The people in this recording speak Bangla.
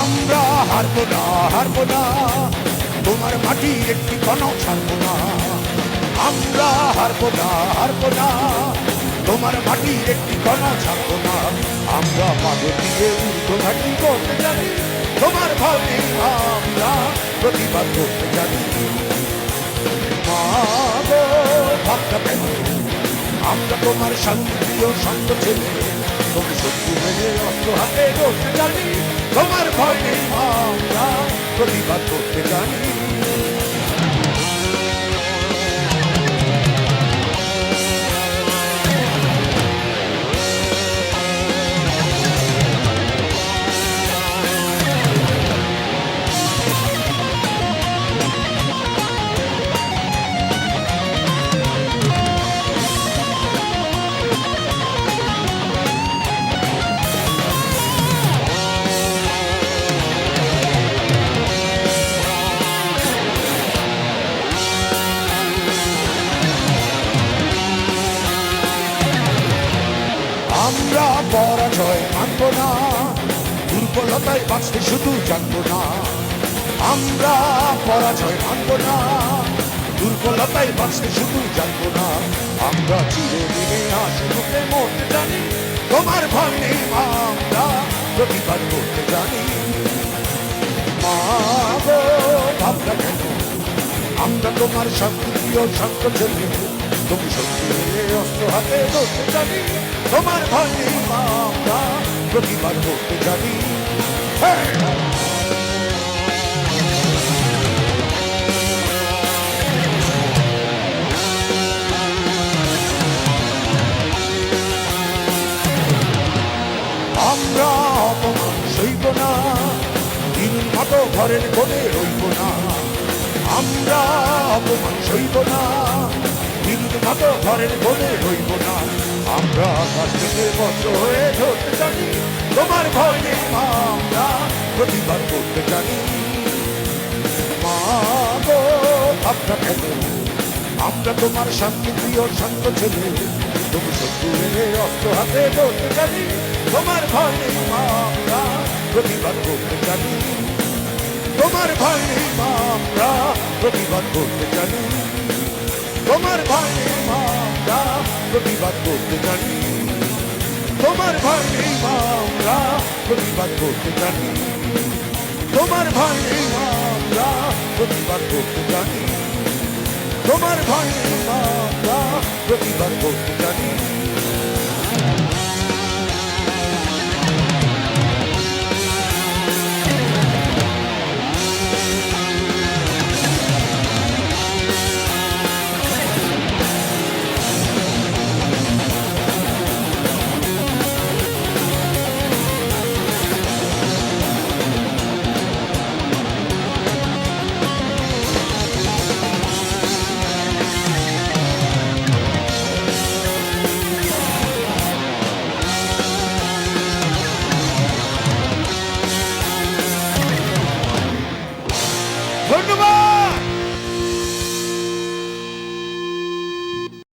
আমরা হারবো না হারবো না। তোমার মাটি একটি কণ ছাড়বো না। আমরা হারবো না হারবো না। তোমার মাটির একটি কণ ছাড়বো না। আমরা পাগল দিয়ে উর্ধ ঘাটি করতে জানি। তোমার নেই আমরা প্রতিবাদ করতে জানি। আমরা তোমার শান্তি ও শান্ত ছেলে। তুমি শত্রু মেনে অস্ত্র হাতে করতে জানি। তোমার ভয় আমরা প্রতিবাদ করতে জানি। আমরা পরাজয় মানব না। দুর্বলতায় বাঁচতে শুধু জানব না। আমরা পরাজয় মানব না। দুর্বলতায় বাঁচতে শুধু জানব না। আমরা চিরদিনে আসলে মরতে জানি। তোমার মা, আমরা প্রতিবাদ করতে জানি। ভাবনা কেন? আমরা তোমার ও শান্ত ছেলে তুমি সত্যি অস্ত্র হাতে ধরতে জানি। তোমার ভয় আমরা প্রতিবাদ করতে জানি। হ্যাঁ! আমরা অপমান সইব না, দিন মতো ঘরের কোণে রইব না। আমরা অপমান সইব না, দিন মতো ঘরের কোণে রইব না। আকাশ হয়ে ধরতে জানি তোমার ভয় আমরা প্রতিবাদ করতে জানি মা গো ভাবনা আমরা তোমার শান্তি প্রিয় শান্ত ছেলে তুমি শত্রু এলে অস্ত্র হাতে ধরতে জানি তোমার ভয় নেই মা, আমরা প্রতিবাদ করতে জানি তোমার ভয় আমরা প্রতিবাদ করতে জানি তোমার ভয় প্রতিবাদ করতে জানি। তোমার ভয় নেই মা, আমরা প্রতিবাদ করতে জানি। তোমার ভয় নেই মা, আমরা প্রতিবাদ করতে জানি। তোমার ভয় নেই মা, আমরা প্রতিবাদ করতে জানি।